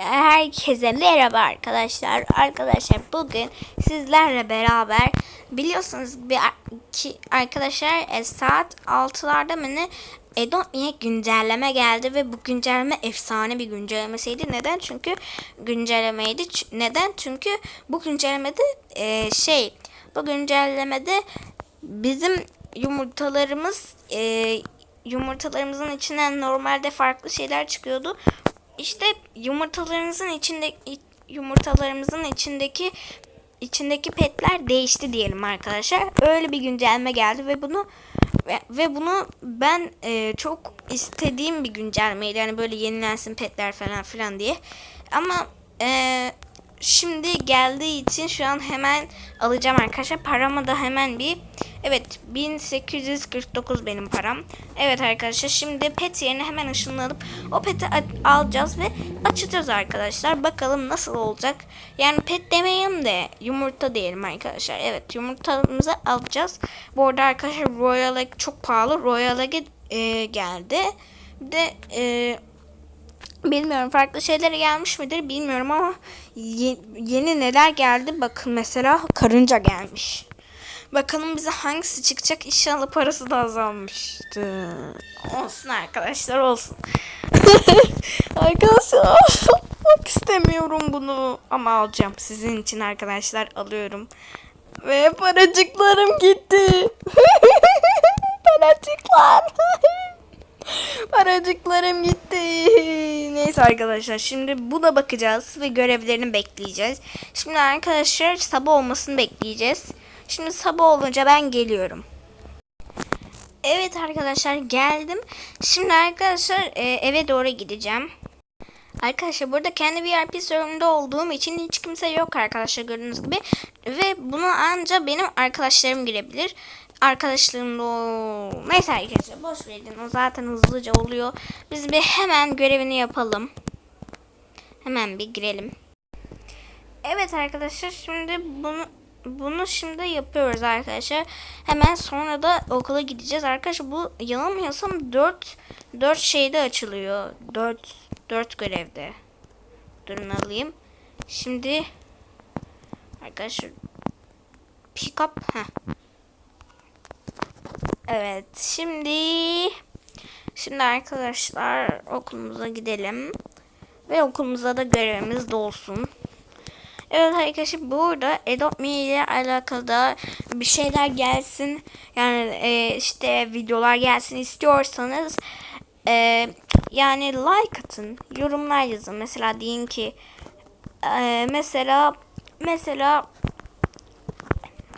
Herkese merhaba arkadaşlar. Arkadaşlar bugün sizlerle beraber biliyorsunuz bir ki arkadaşlar e, saat 6'larda mı ne Adobe'ye güncelleme geldi ve bu güncelleme efsane bir güncellemesiydi. Neden? Çünkü güncellemeydi. Neden? Çünkü bu güncellemede e, şey bu güncellemede bizim yumurtalarımız e, yumurtalarımızın içinden normalde farklı şeyler çıkıyordu. İşte yumurtalarımızın içinde yumurtalarımızın içindeki içindeki petler değişti diyelim arkadaşlar. Öyle bir güncelleme geldi ve bunu ve, ve bunu ben e, çok istediğim bir güncellemeydi. Yani böyle yenilensin petler falan filan diye. Ama e, şimdi geldiği için şu an hemen alacağım arkadaşlar. Paramı da hemen bir Evet 1849 benim param. Evet arkadaşlar şimdi pet yerine hemen ışınlanıp o peti alacağız ve açacağız arkadaşlar. Bakalım nasıl olacak. Yani pet demeyelim de yumurta diyelim arkadaşlar. Evet yumurtamızı alacağız. Bu arada arkadaşlar Royal Egg çok pahalı. Royal Egg e, geldi. Bir de e, Bilmiyorum farklı şeylere gelmiş midir bilmiyorum ama ye- yeni neler geldi bakın mesela karınca gelmiş. Bakalım bize hangisi çıkacak inşallah parası da azalmıştı. Olsun arkadaşlar olsun. arkadaşlar almak istemiyorum bunu ama alacağım sizin için arkadaşlar alıyorum. Ve paracıklarım gitti. Paracıklar. Paracıklarım gitti. Neyse arkadaşlar şimdi buna bakacağız ve görevlerini bekleyeceğiz. Şimdi arkadaşlar sabah olmasını bekleyeceğiz. Şimdi sabah olunca ben geliyorum. Evet arkadaşlar geldim. Şimdi arkadaşlar e, eve doğru gideceğim. Arkadaşlar burada kendi VIP serverında olduğum için hiç kimse yok arkadaşlar gördüğünüz gibi. Ve bunu anca benim arkadaşlarım girebilir. Arkadaşlarımla o... Neyse arkadaşlar boş verin o zaten hızlıca oluyor. Biz bir hemen görevini yapalım. Hemen bir girelim. Evet arkadaşlar şimdi bunu bunu şimdi yapıyoruz arkadaşlar. Hemen sonra da okula gideceğiz. Arkadaşlar bu yanılmıyorsam 4 4 şeyde açılıyor. 4 4 görevde. Durun alayım. Şimdi arkadaşlar pick up heh. Evet şimdi şimdi arkadaşlar okulumuza gidelim. Ve okulumuza da görevimiz dolsun. Evet arkadaşlar burada Adopt Me ile alakalı da bir şeyler gelsin. Yani e, işte videolar gelsin istiyorsanız e, yani like atın. Yorumlar yazın. Mesela deyin ki e, mesela mesela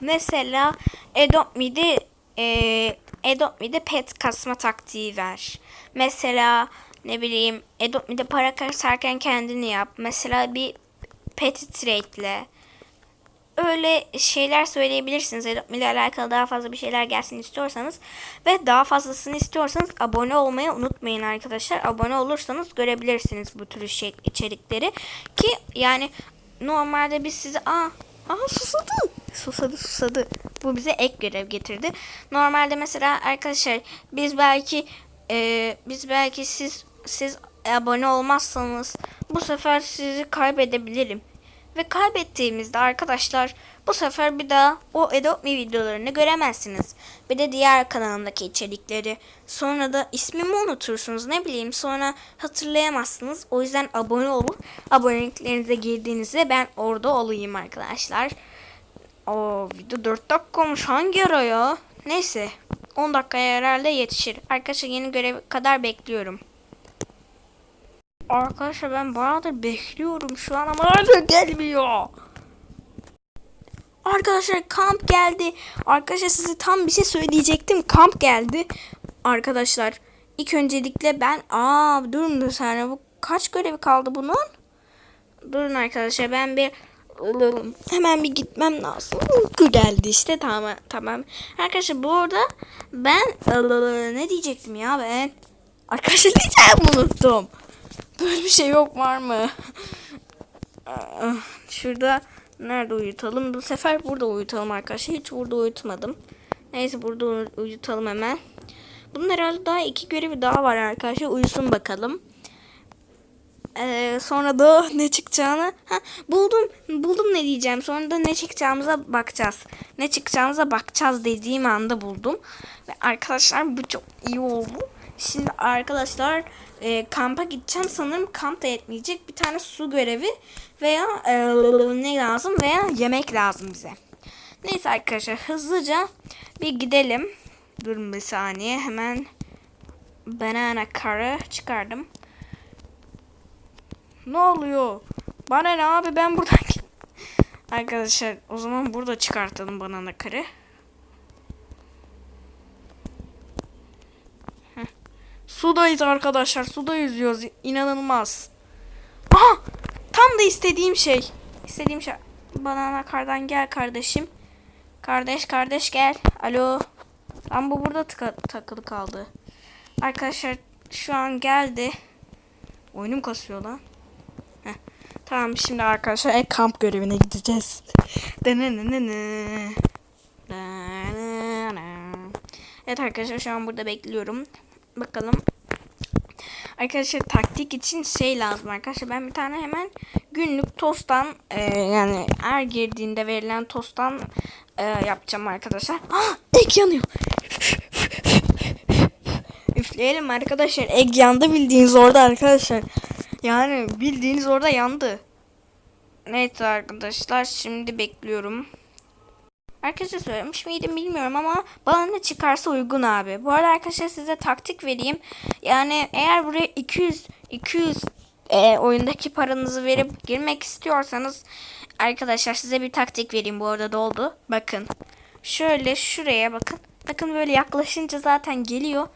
mesela Adopt Me'de e, Adopt Me'de pet kasma taktiği ver. Mesela ne bileyim Adopt Me'de para kasarken kendini yap. Mesela bir pet trade'le öyle şeyler söyleyebilirsiniz. Adopt ile alakalı daha fazla bir şeyler gelsin istiyorsanız ve daha fazlasını istiyorsanız abone olmayı unutmayın arkadaşlar. Abone olursanız görebilirsiniz bu tür şey, içerikleri ki yani normalde biz size aa Aa susadı. Susadı susadı. Bu bize ek görev getirdi. Normalde mesela arkadaşlar biz belki e, biz belki siz siz abone olmazsanız bu sefer sizi kaybedebilirim. Ve kaybettiğimizde arkadaşlar bu sefer bir daha o Adopt Me videolarını göremezsiniz. Bir de diğer kanalımdaki içerikleri. Sonra da ismimi unutursunuz ne bileyim sonra hatırlayamazsınız. O yüzden abone olun. Aboneliklerinize girdiğinizde ben orada olayım arkadaşlar. O video 4 dakika olmuş hangi ara ya? Neyse 10 dakikaya herhalde yetişir. Arkadaşlar yeni görev kadar bekliyorum. Arkadaşlar ben bayağıdır bekliyorum şu an ama hala gelmiyor. Arkadaşlar kamp geldi. Arkadaşlar size tam bir şey söyleyecektim. Kamp geldi. Arkadaşlar ilk öncelikle ben aa durun bir saniye bu kaç görevi kaldı bunun? Durun arkadaşlar ben bir hemen bir gitmem lazım. Uyku geldi işte tamam tamam. Arkadaşlar bu arada ben ne diyecektim ya ben? Arkadaşlar diyeceğim unuttum. Böyle bir şey yok var mı? Şurada nerede uyutalım? Bu sefer burada uyutalım arkadaşlar. Hiç burada uyutmadım. Neyse burada uy- uyutalım hemen. Bunun herhalde daha iki görevi daha var arkadaşlar. Uyusun bakalım. Ee, sonra da ne çıkacağını ha, buldum buldum ne diyeceğim. Sonra da ne çıkacağımıza bakacağız. Ne çıkacağımıza bakacağız dediğim anda buldum. Ve arkadaşlar bu çok iyi oldu. Şimdi arkadaşlar e, kampa gideceğim. Sanırım kamp da yetmeyecek. Bir tane su görevi veya e, ne lazım veya yemek lazım bize. Neyse arkadaşlar hızlıca bir gidelim. Durun bir saniye hemen banana karı çıkardım ne oluyor? Bana ne abi ben buradan Arkadaşlar o zaman burada çıkartalım banana karı. Heh. Sudayız arkadaşlar. Suda yüzüyoruz. İnanılmaz. Aha! Tam da istediğim şey. İstediğim şey. Banana kardan gel kardeşim. Kardeş kardeş gel. Alo. Lan bu burada tıka- takılı kaldı. Arkadaşlar şu an geldi. Oyunum kasıyor lan. Tamam şimdi arkadaşlar en kamp görevine gideceğiz. Evet arkadaşlar şu an burada bekliyorum. Bakalım. Arkadaşlar taktik için şey lazım arkadaşlar. Ben bir tane hemen günlük tosttan e, yani her girdiğinde verilen tosttan e, yapacağım arkadaşlar. Ah, ek yanıyor. Üfleyelim arkadaşlar. Egg yandı bildiğiniz orada arkadaşlar. Yani bildiğiniz orada yandı. Neyse arkadaşlar şimdi bekliyorum. Arkadaşlar söylemiş miydim bilmiyorum ama bana ne çıkarsa uygun abi. Bu arada arkadaşlar size taktik vereyim. Yani eğer buraya 200 200 e, oyundaki paranızı verip girmek istiyorsanız arkadaşlar size bir taktik vereyim. Bu arada doldu. Bakın. Şöyle şuraya bakın. Bakın böyle yaklaşınca zaten geliyor.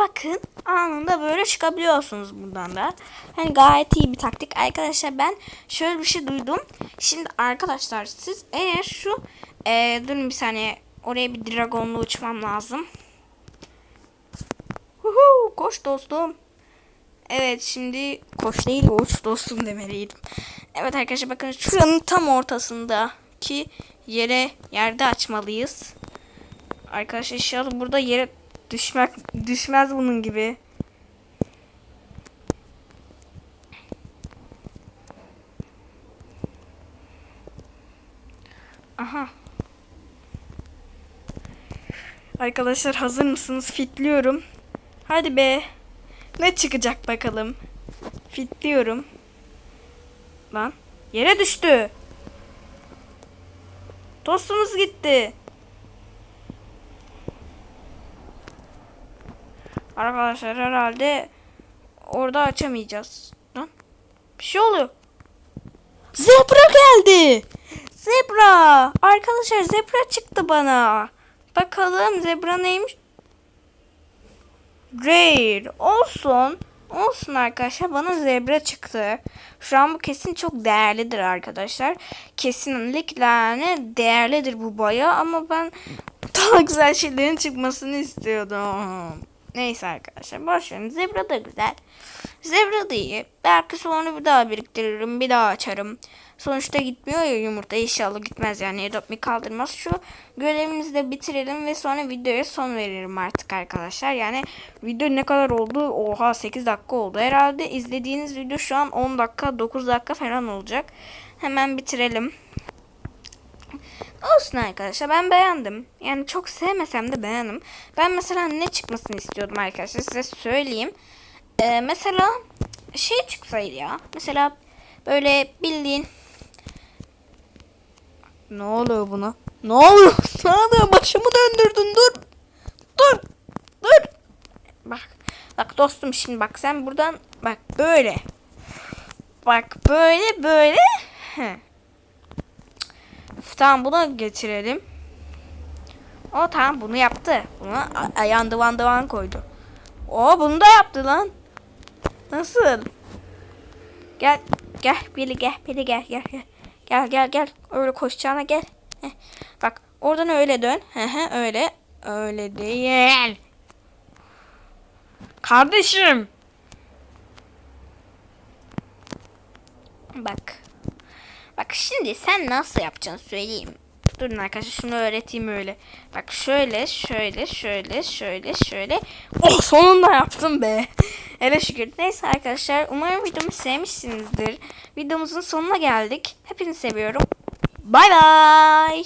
Bakın anında böyle çıkabiliyorsunuz buradan da. Hani gayet iyi bir taktik. Arkadaşlar ben şöyle bir şey duydum. Şimdi arkadaşlar siz eğer şu e, durun bir saniye oraya bir dragonla uçmam lazım. Huhu, koş dostum. Evet şimdi koş değil uç dostum demeliydim. Evet arkadaşlar bakın şuranın tam ortasındaki yere yerde açmalıyız. Arkadaşlar inşallah burada yere düşmek düşmez bunun gibi. Aha. Arkadaşlar hazır mısınız? Fitliyorum. Hadi be. Ne çıkacak bakalım. Fitliyorum. Lan yere düştü. Tostumuz gitti. Arkadaşlar herhalde orada açamayacağız. Lan bir şey oluyor. Zebra geldi. Zebra. Arkadaşlar zebra çıktı bana. Bakalım zebra neymiş? Rare. Olsun. Olsun arkadaşlar. Bana zebra çıktı. Şu an bu kesin çok değerlidir arkadaşlar. Kesinlikle yani değerlidir bu baya ama ben daha güzel şeylerin çıkmasını istiyordum. Neyse arkadaşlar boş. Zebra da güzel. Zebra da iyi. Belki sonra bir daha biriktiririm. Bir daha açarım. Sonuçta gitmiyor ya yumurta. İnşallah gitmez yani. Me kaldırmaz. Şu görevimizi de bitirelim ve sonra videoya son veririm artık arkadaşlar. Yani video ne kadar oldu? Oha 8 dakika oldu. Herhalde izlediğiniz video şu an 10 dakika 9 dakika falan olacak. Hemen bitirelim. Olsun arkadaşlar ben beğendim. Yani çok sevmesem de beğendim. Ben mesela ne çıkmasını istiyordum arkadaşlar size söyleyeyim. Ee, mesela şey çıksaydı ya. Mesela böyle bildiğin ne oluyor buna? Ne oluyor? Ne oluyor? Başımı döndürdün. Dur. Dur. Dur. Bak. Bak dostum şimdi bak sen buradan bak böyle. Bak böyle böyle. Heh. Tamam bunu geçirelim. O tamam bunu yaptı. Buna a- ayağın dıvan koydu. O bunu da yaptı lan. Nasıl? Gel gel Billy gel Billy gel gel gel. Gel gel gel. Öyle koşacağına gel. Heh. Bak oradan öyle dön. Hı öyle. Öyle değil. Kardeşim. Bak. Bak şimdi sen nasıl yapacaksın söyleyeyim. Durun arkadaşlar şunu öğreteyim öyle. Bak şöyle şöyle şöyle şöyle şöyle. Oh sonunda yaptım be. Hele şükür. Neyse arkadaşlar umarım videomu sevmişsinizdir. Videomuzun sonuna geldik. Hepinizi seviyorum. Bay bay.